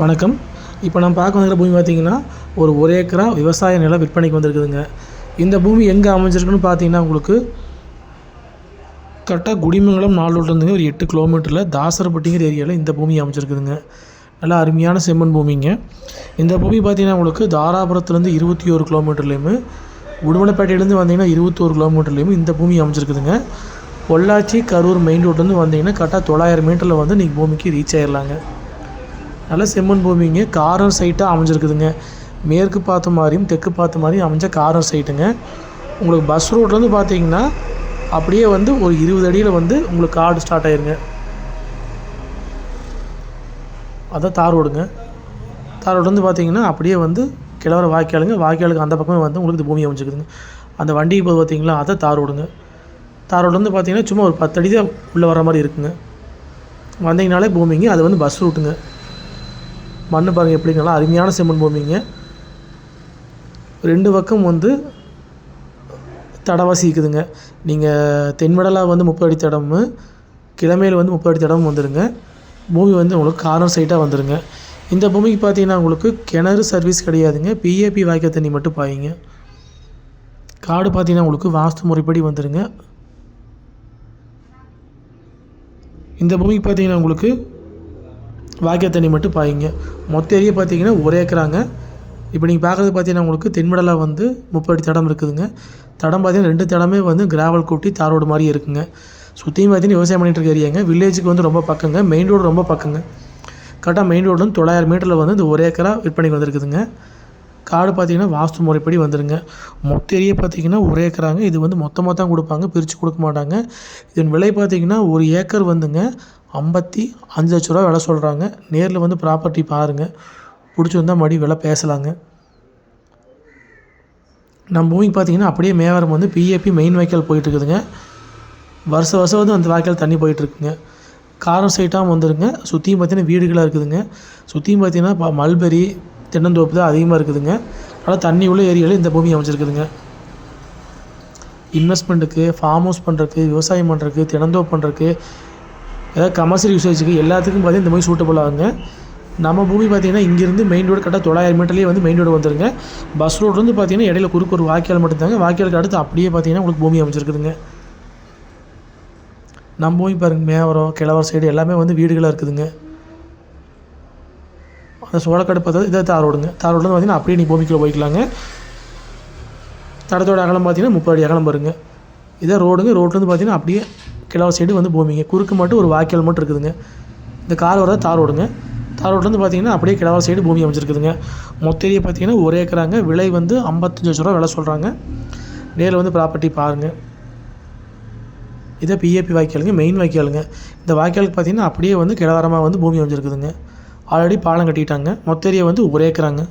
வணக்கம். இப்போ நம்ம பார்க்க வந்துருக்க பூமி பார்த்தீங்கன்னா ஒரு ஒரு ஏக்கரா விவசாய நிலம் விற்பனைக்கு வந்திருக்குதுங்க. இந்த பூமி எங்கே அமைஞ்சிருக்குன்னு பார்த்தீங்கன்னா உங்களுக்கு கரெக்டாக குடிமங்கலம் நாலூர்லேருந்துங்க ஒரு எட்டு கிலோமீட்டரில் தாசரப்பட்டிங்கிற ஏரியாவில் இந்த பூமி அமைஞ்சிருக்குதுங்க. நல்லா அருமையான செம்மண் பூமிங்க. இந்த பூமி பார்த்தீங்கன்னா உங்களுக்கு தாராபுரத்துலேருந்து இருபத்தி ஒரு கிலோமீட்டர்லேயுமே உடுமலைப்பேட்டையிலேருந்து வந்தீங்கன்னா இருபத்தோரு கிலோமீட்டர்லேயும் இந்த பூமி அமைஞ்சிருக்குதுங்க. பொள்ளாச்சி கரூர் மெயின் ரோட்லேருந்து வந்தீங்கன்னா கரெக்டாக தொள்ளாயிரம் மீட்டரில் வந்து நீங்கள் பூமிக்கு ரீச் ஆயிடலாங்க நல்ல செம்மண் பூமிங்க. காரம் சைட்டாக அமைஞ்சிருக்குதுங்க. மேற்கு பார்த்த மாதிரியும் தெற்கு பார்த்த மாதிரியும் அமைஞ்ச காரம் சைட்டுங்க. உங்களுக்கு பஸ் ரோட்லேருந்து பார்த்தீங்கன்னா அப்படியே வந்து ஒரு இருபது அடியில் வந்து உங்களுக்கு காடு ஸ்டார்ட் ஆயிருங்க. அதான் தார் ரோடுங்க. தார் ரோட்லேருந்து பார்த்தீங்கன்னா அப்படியே வந்து கிழவர வாய்க்காலுங்க. வாய்க்காலுக்கு அந்த பக்கமே வந்து உங்களுக்கு பூமி அமைஞ்சிக்குதுங்க அந்த வண்டிக்கு போது பார்த்தீங்களா அதான் தார் ரோடுங்க. தார் ரோட்லேருந்து பார்த்தீங்கன்னா சும்மா ஒரு பத்து அடி தான் உள்ளே வர மாதிரி இருக்குங்க. வந்தீங்கனாலே பூமிங்க. அது வந்து பஸ் ரூட்டுங்க மண் பாருங்கள் எப்படி நல்லா அருமையான செம்மண் பூமிங்க. ரெண்டு பக்கம் வந்து தடவாசி இருக்குதுங்க நீங்கள் தென்வடலாக வந்து முப்பது அடி தடமு கிழமையில் வந்து முப்பது அடி தடமும் வந்துடுங்க பூமி வந்து உங்களுக்கு கார்னர் சைட்டாக வந்துடுங்க இந்த பூமிக்கு பார்த்தீங்கன்னா உங்களுக்கு கிணறு சர்வீஸ் கிடையாதுங்க. பிஏபி வாய்க்கால் தண்ணி மட்டும் பாயிங்க. காடு பார்த்தீங்கன்னா உங்களுக்கு வாஸ்து முறைப்படி வந்துடுங்க இந்த பூமிக்கு பார்த்தீங்கன்னா உங்களுக்கு வாய்க்கால் தண்ணி மட்டும் பாயுங்க. மொத்த ஏரியா பார்த்தீங்கன்னா ஒரு ஏக்கராங்க. இப்போ நீங்கள் பார்க்குறது பார்த்தீங்கன்னா உங்களுக்கு தென்மடலாக வந்து முப்பது அடி தடம் இருக்குதுங்க. தடம் பார்த்தீங்கன்னா ரெண்டு தடமே வந்து கிராவல் கூட்டி தார் ரோடு மாதிரி இருக்குங்க. சுற்றியும் பார்த்தீங்கன்னா விவசாயம் பண்ணிட்டு இருக்க ஏரியாங்க. வில்லேஜுக்கு வந்து ரொம்ப பக்கங்க. மெயின் ரோடு ரொம்ப பக்கங்க. கரெக்டாக மெயின் ரோடு வந்து தொள்ளாயிரம் மீட்டரில் வந்து இந்த ஒரு ஏக்கரா விற்பனைக்கு வந்திருக்குதுங்க. காடு பார்த்தீங்கன்னா வாஸ்து முறைப்படி வந்துடுங்க மொத்த ஏரியா பார்த்தீங்கன்னா ஒரே ஏக்கராங்க. இது வந்து மொத்தமாக தான் கொடுப்பாங்க. பிரித்து கொடுக்க மாட்டாங்க. இதன் விலை பார்த்தீங்கன்னா ஒரு ஏக்கர் வந்துங்க. ஐம்பத்தி அஞ்சு லட்ச ரூபா விலை சொல்கிறாங்க நேரில் வந்து ப்ராப்பர்ட்டி பாருங்கள் பிடிச்சிருந்தா மறுபடியும் விலை பேசலாங்க. நம்ம பூமிக்கு பார்த்தீங்கன்னா அப்படியே மேவரம் வந்து பிஏபி மெயின் வாய்க்கால் போயிட்டுருக்குதுங்க. வருஷம் வருஷம் வந்து அந்த வாய்க்கால் தண்ணி போயிட்டுருக்குங்க. காரம் சைட்டாகவும் வந்துருங்க. சுற்றியும் பார்த்தீங்கன்னா வீடுகளாக இருக்குதுங்க. சுற்றியும் பார்த்தீங்கன்னா மல்பெரி தென்னந்தோப்பு தான் அதிகமாக இருக்குதுங்க. அதனால் தண்ணி உள்ள ஏரியாவில் இந்த பூமி அமைச்சிருக்குதுங்க இன்வெஸ்ட்மெண்ட்டுக்கு ஃபார்ம் ஹவுஸ் பண்ணுறதுக்கு விவசாயம் பண்ணுறதுக்கு தினந்தோப்பு பண்ணுறதுக்கு ஏதாவது கமர்ஷியல் யூசேஜுக்கு எல்லாத்துக்கும் பார்த்தீங்கன்னா இந்த மாதிரி சூட்டபுள் ஆகுங்க. நம்ம பூமி பார்த்தீங்கன்னா இங்கேருந்து மெயின் ரோடு கரெக்டாக தொள்ளாயிரம் மீட்டர்லேயே வந்து மெயின் ரோடு வந்துருங்க. பஸ் ரோட்லேருந்து பார்த்தீங்கன்னா இடையில குறுக்கு ஒரு வாய்க்கால் மட்டும்தாங்க. வாய்க்காலுக்கு அடுத்து அப்படியே பார்த்தீங்கன்னா உங்களுக்கு பூமி அமைச்சிருக்குதுங்க நம்ம பூமி பாருங்கள் மேவரம் கிழவர் சைடு எல்லாமே வந்து வீடுகளாக இருக்குதுங்க. அந்த சோழக்காடு பார்த்தா இதை தார் ரோடுங்க. தார் ரோட்லேருந்து பார்த்தீங்கன்னா அப்படியே நீ பூமிக்குள்ளே போய்க்கலாங்க. தடத்தோட அகலம் பார்த்தீங்கன்னா முப்பது அடி அகலம் பாருங்க இதான் ரோடுங்க ரோட்லேருந்து பார்த்தீங்கன்னா அப்படியே கிழவர் சைடு வந்து பூமிங்க குறுக்கு மட்டும் ஒரு வாய்க்கால் மட்டும் இருக்குதுங்க. இந்த கார் வர தார் ரோடுங்க. தார் ரோட்லேருந்து பார்த்தீங்கன்னா அப்படியே கிழவா சைடு பூமி அமைச்சிருக்குதுங்க மொத்த ஏரியா பார்த்தீங்கன்னா ஒரு ஏக்கராங்க. விலை வந்து ஐம்பத்தஞ்சு லட்ச ரூபா விலை சொல்கிறாங்க நேரில் வந்து ப்ராப்பர்ட்டி பாருங்கள் இதே பிஏபி வாய்க்காலுங்க. மெயின் வாய்க்காலுங்க. இந்த வாய்க்காலுக்கு பார்த்தீங்கன்னா அப்படியே வந்து கிழவரமாக வந்து பூமி அமைஞ்சிருக்குதுங்க. ஆல்ரெடி பாலம் கட்டிட்டாங்க. மொத்த ஏரியா வந்து ஒரு ஏக்கராங்க.